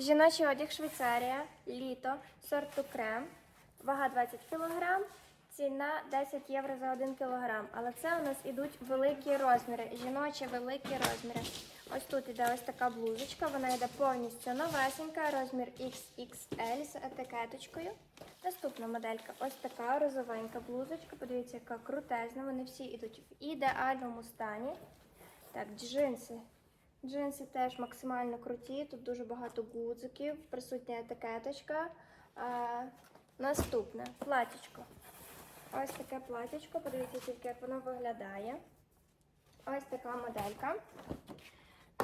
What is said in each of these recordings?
Жіночий одяг Швейцарія, літо, сорту крем, вага 20 кг, ціна 10 євро за 1 кг. Але це у нас ідуть великі розміри, жіночі великі розміри. Ось тут іде ось така блузочка, вона йде повністю новесенька, розмір XXL з етикеточкою. Наступна моделька ось така розовенька блузочка. Подивіться, яка крутезна. Вони всі йдуть в ідеальному стані. Так, джинси. Джинси теж максимально круті. Тут дуже багато гудзиків, присутня етикеточка. А, наступне платічко. Ось таке платічко. Подивіться тільки, як воно виглядає. Ось така моделька.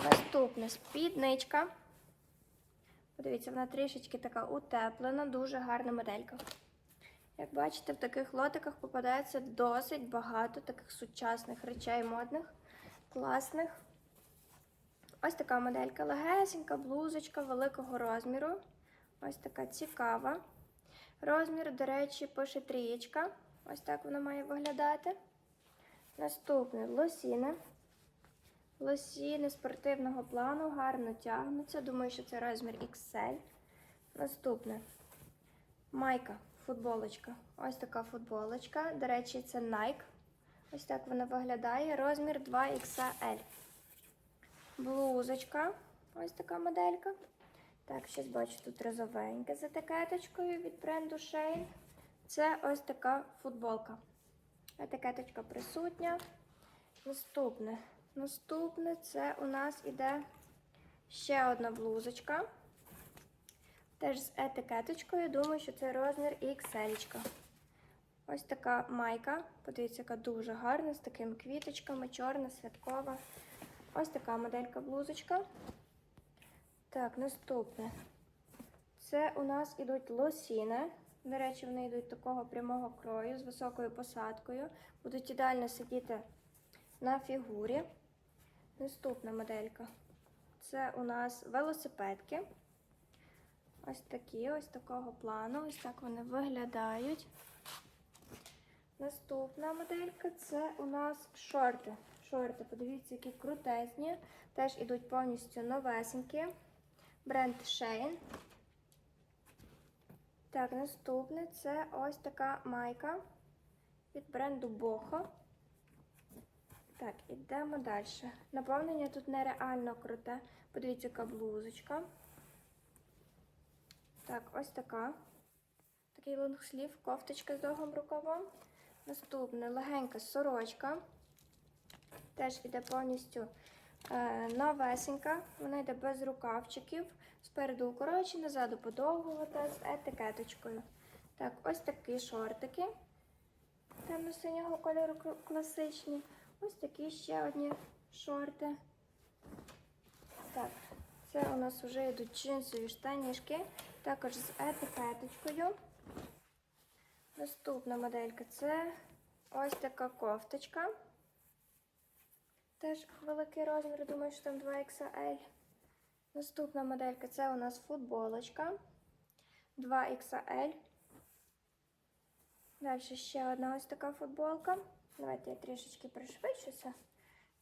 Наступне спідничка. Подивіться, вона трішечки така утеплена, дуже гарна моделька. Як бачите, в таких лотиках попадається досить багато таких сучасних речей модних, класних. Ось така моделька легесенька, блузочка великого розміру. Ось така цікава. Розмір, до речі, пише трієчка. Ось так вона має виглядати. Наступне лосіни. Лосіни спортивного плану гарно тягнуться. Думаю, що це розмір XL. Наступне майка, футболочка. Ось така футболочка. До речі, це Nike. Ось так вона виглядає. Розмір 2XL. Блузочка. Ось така моделька. Так, щось бачу тут розовеньке з етикеточкою від бренду Shane. Це ось така футболка. Етикеточка присутня. Наступне. Наступне це у нас іде ще одна блузочка. Теж з етикеточкою. Думаю, що це розмір XL. Ось така майка. Подивіться, яка дуже гарна, з такими квіточками, чорна, святкова. Ось така моделька блузочка. Так, наступне. Це у нас ідуть лосіни. До речі, вони йдуть такого прямого крою з високою посадкою. Будуть ідеально сидіти на фігурі. Наступна моделька. Це у нас велосипедки. Ось такі, ось такого плану. Ось так вони виглядають. Наступна моделька це у нас шорти. Шорти, подивіться, які крутезні. Теж ідуть повністю новесенькі. Бренд Shane. Так, наступне це ось така майка від бренду Boho. Так, ідемо далі. Наповнення тут нереально круте. Подивіться, яка блузочка. Так, ось така. Такий лонгслів, кофточка з довгим рукавом. Наступне легенька сорочка. Теж іде повністю е, новесенька. Вона йде без рукавчиків. Спереду укорочена, ззаду подовгувата з етикеточкою. Так, ось такі шортики. Темно-синього кольору класичні. Ось такі ще одні шорти. Так, це у нас вже йдуть джинсові штанішки, також з етикеточкою. Наступна моделька це ось така кофточка. Теж великий розмір, думаю, що там 2XL. Наступна моделька це у нас футболочка 2XL. Далі ще одна ось така футболка. Давайте я трішечки пришвидшуся,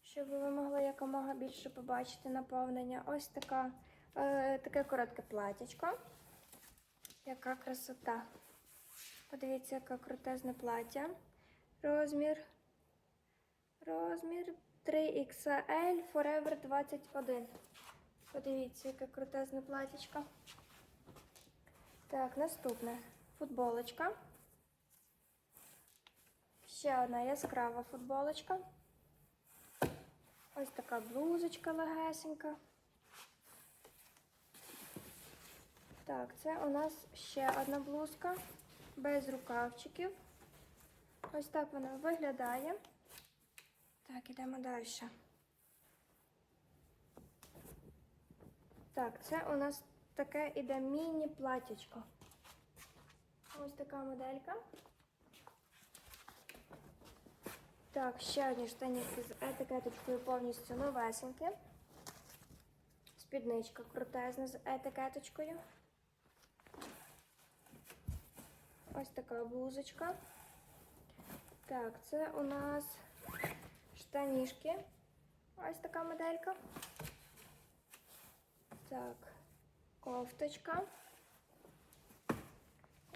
щоб ви могли якомога більше побачити наповнення. Ось така, е, таке коротке платячко. Яка красота. Подивіться, яке крутезне плаття. Розмір. Розмір 3XL Forever 21. Подивіться, яке крутезне платічко. Так, наступне. Футболочка. Ще одна яскрава футболочка. Ось така блузочка легесенька. Так, це у нас ще одна блузка без рукавчиків. Ось так вона виглядає. Так, ідемо далі. Так, це у нас таке іде міні-платячко. Ось така моделька. Так, ще одні штанівки з етикеточкою повністю новесенькі. Спідничка крутезна з етикеточкою. Ось така блузочка. Так, це у нас штанішки. Ось така моделька. Так, кофточка.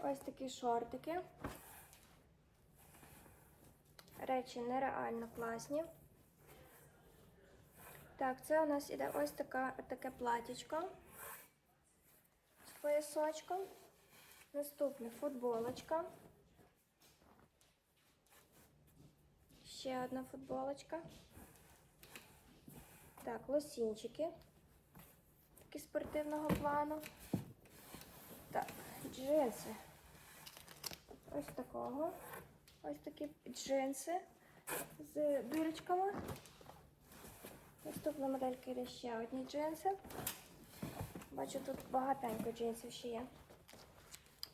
Ось такі шортики. Речі нереально класні. Так, це у нас іде ось така, таке платічко з поясочком. Наступне футболочка. Ще одна футболочка. Так, лосінчики. Такі спортивного плану. Так, джинси. Ось такого. Ось такі джинси з дирочками. Наступна моделька йде ще одні джинси. Бачу, тут багатенько джинсів ще є.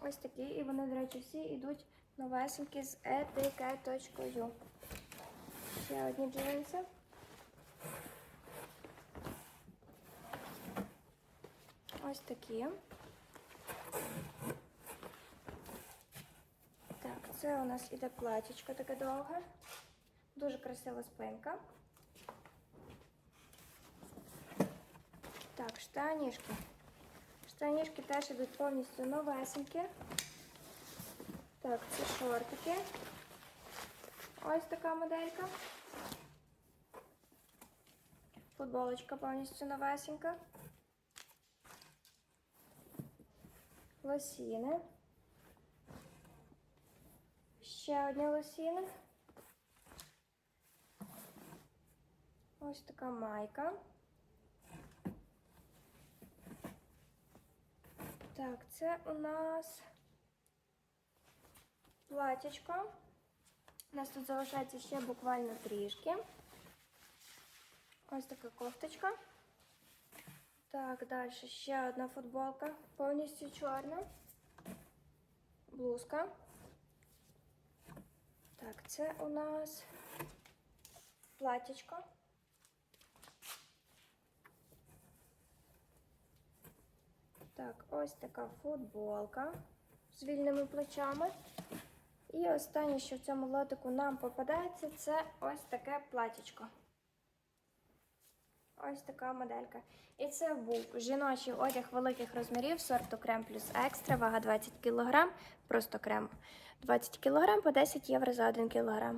Ось такі, і вони, до речі, всі йдуть новесенькі з етикеточкою. Ще одні джинси. Ось такі. Так, це у нас іде платічко таке довге. Дуже красива спинка. Так, штанішки. Штанішки теж ідуть повністю новесенькі. Так, це шортики. Ось така моделька. Футболочка повністю новесенька. Лосіни. Ще одні лосіни. Ось така майка. Так, це у нас платічко. У нас тут залишається ще буквально трішки. Ось така кофточка. Так, далі ще одна футболка, повністю чорна. Блузка. Так, це у нас платічко. Так, ось така футболка з вільними плечами. І останнє, що в цьому лотику нам попадається, це ось таке платічко. Ось така моделька. І це був жіночий одяг великих розмірів сорту крем плюс екстра, вага 20 кг, просто крем 20 кг по 10 євро за 1 кг.